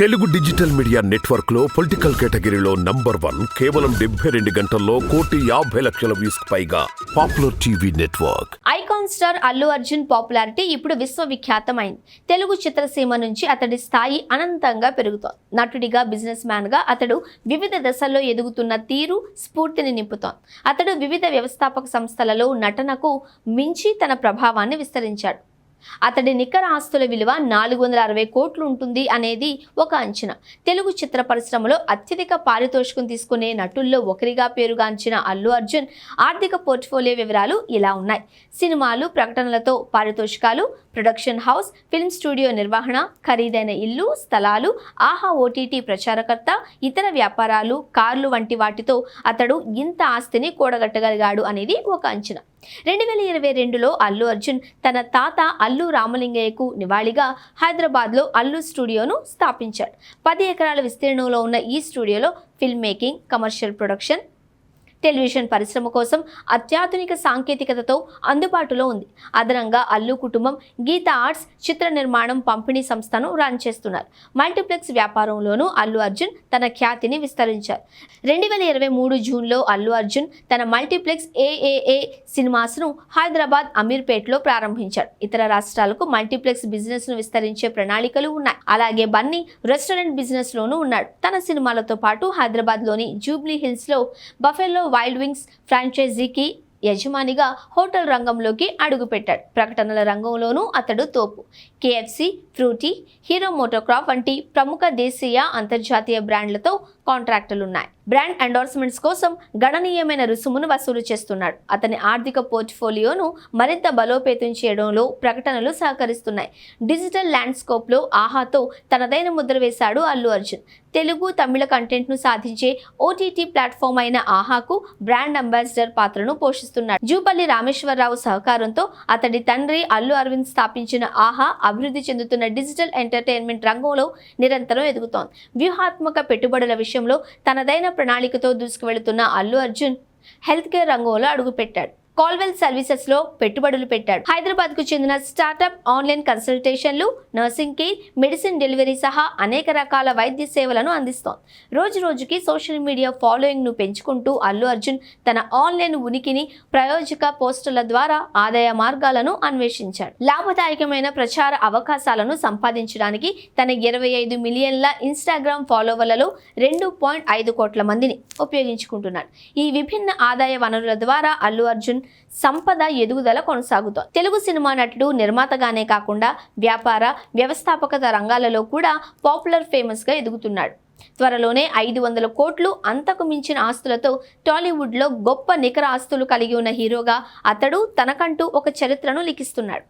Telugu digital media నెట్వర్క్లో political కేటగిరీలో number one కేవలం డెబ్బై రెండు గంటల్లో కోటి యాభై లక్షల వ్యూస్ పైగా popular TV network. Icon star Allu Arjun popularity ఇప్పుడు విశ్వవిఖ్యాతమైంది. తెలుగు చిత్రసీమ నుంచి అతడి స్థాయి అనంతంగా పెరుగుతోంది. నటుడిగా బిజినెస్ మ్యాన్గా అతడు వివిధ దశల్లో ఎదుగుతున్న తీరు స్ఫూర్తిని నింపుతోంది. అతడు వివిధ వ్యవస్థాపక సంస్థలలో నటనకు మించి తన ప్రభావాన్ని విస్తరించాడు. అతడి నికర ఆస్తుల విలువ నాలుగు వందల అరవై కోట్లు ఉంటుంది అనేది ఒక అంచనా. తెలుగు చిత్ర పరిశ్రమలో అత్యధిక పారితోషికం తీసుకునే నటుల్లో ఒకరిగా పేరుగాంచిన అల్లు అర్జున్ ఆర్థిక పోర్ట్ఫోలియో వివరాలు ఇలా ఉన్నాయి. సినిమాలు ప్రకటనలతో పారితోషికాలు ప్రొడక్షన్ హౌస్ ఫిల్మ్ స్టూడియో నిర్వహణ ఖరీదైన ఇల్లు స్థలాలు ఆహా ఓటీటీ ప్రచారకర్త ఇతర వ్యాపారాలు కార్లు వంటి వాటితో అతడు ఇంత ఆస్తిని కూడగట్టగలిగాడు అనేది ఒక అంచనా. రెండు వేల ఇరవై రెండులో అల్లు అర్జున్ తన తాత అల్లు రామలింగయ్యకు నివాళిగా హైదరాబాద్లో అల్లు స్టూడియోను స్థాపించాడు. పది ఎకరాల విస్తీర్ణంలో ఉన్న ఈ స్టూడియోలో film making commercial production television పరిశ్రమ కోసం అత్యాధునిక సాంకేతికతతో అందుబాటులో ఉంది. అదనంగా అల్లు కుటుంబం గీత ఆర్ట్స్ చిత్ర నిర్మాణం పంపిణీ సంస్థను రన్ చేస్తున్నారు. మల్టీప్లెక్స్ వ్యాపారంలోనూ అల్లు అర్జున్ తన ఖ్యాతిని విస్తరించారు. రెండు వేల ఇరవై మూడు జూన్లో అల్లు అర్జున్ తన మల్టీప్లెక్స్ ఏఏఏ సినిమాస్ను హైదరాబాద్ అమీర్పేట్లో ప్రారంభించాడు ఇతర రాష్ట్రాలకు మల్టీప్లెక్స్ బిజినెస్ను విస్తరించే ప్రణాళికలు ఉన్నాయి. అలాగే బన్నీ రెస్టారెంట్ బిజినెస్లోనూ ఉన్నాడు. తన సినిమాలతో పాటు హైదరాబాద్లోని జూబ్లీ హిల్స్లో బఫెల్లో వైల్డ్ వింగ్స్ ఫ్రాంచైజీకి యజమానిగా హోటల్ రంగంలోకి అడుగుపెట్టాడు. ప్రకటనల రంగంలోనూ అతడు తోపు. కేఎఫ్సి ఫ్రూటీ హీరో మోటోక్రాఫ్ వంటి ప్రముఖ దేశీయ అంతర్జాతీయ బ్రాండ్లతో కాంట్రాక్టులు ఉన్నాయి బ్రాండ్ ఎండోర్స్మెంట్స్ కోసం గణనీయమైన రుసుమును వసూలు చేస్తున్నాడు. అతని ఆర్థిక పోర్ట్ఫోలియోను మరింత బలోపేతం చేయడంలో ప్రకటనలు సహకరిస్తున్నాయి. డిజిటల్ ల్యాండ్స్కోప్లో ఆహాతో తనదైన ముద్ర వేశాడు అల్లు అర్జున్. తెలుగు తమిళ కంటెంట్ను సాధించే ఓటీటీ ప్లాట్ఫామ్ అయిన ఆహాకు బ్రాండ్ అంబాసిడర్ పాత్రను పోషిస్తున్నాడు. జూపల్లి రామేశ్వరరావు సహకారంతో అతడి తండ్రి అల్లు అరవింద్ స్థాపించిన ఆహా అభివృద్ధి చెందుతున్న డిజిటల్ ఎంటర్టైన్మెంట్ రంగంలో నిరంతరం ఎదుగుతోంది. వ్యూహాత్మక పెట్టుబడుల విషయంలో తనదైన ప్రణాళికతో దూసుకువెళుతున్న అల్లు అర్జున్ హెల్త్ కేర్ రంగంలో అడుగుపెట్టాడు. కాల్వెల్ సర్వీసెస్లో పెట్టుబడులు పెట్టాడు. హైదరాబాద్కు చెందిన స్టార్టప్ ఆన్లైన్ కన్సల్టేషన్లు నర్సింగ్ కేర్ మెడిసిన్ డెలివరీ సహా అనేక రకాల వైద్య సేవలను అందిస్తోంది. రోజు రోజుకి సోషల్ మీడియా ఫాలోయింగ్ను పెంచుకుంటూ అల్లు అర్జున్ తన ఆన్లైన్ ఉనికిని ప్రయోజక పోస్టుల ద్వారా ఆదాయ మార్గాలను అన్వేషించాడు. లాభదాయకమైన ప్రచార అవకాశాలను సంపాదించడానికి తన ఇరవై ఐదు మిలియన్ల ఇన్స్టాగ్రామ్ ఫాలోవర్లలో రెండు పాయింట్ ఐదు కోట్ల మందిని ఉపయోగించుకుంటున్నాడు. ఈ విభిన్న ఆదాయ వనరుల ద్వారా అల్లు అర్జున్ సంపద ఎదుగుదల కొనసాగుతోంది. తెలుగు సినిమా నటుడు నిర్మాతగానే కాకుండా వ్యాపార వ్యవస్థాపకత రంగాలలో కూడా పాపులర్ ఫేమస్గా ఎదుగుతున్నాడు. త్వరలోనే ఐదు వందల కోట్లు అంతకు మించిన ఆస్తులతో టాలీవుడ్లో గొప్ప నికర ఆస్తులు కలిగి ఉన్న హీరోగా అతడు తనకంటూ ఒక చరిత్రను లిఖిస్తున్నాడు.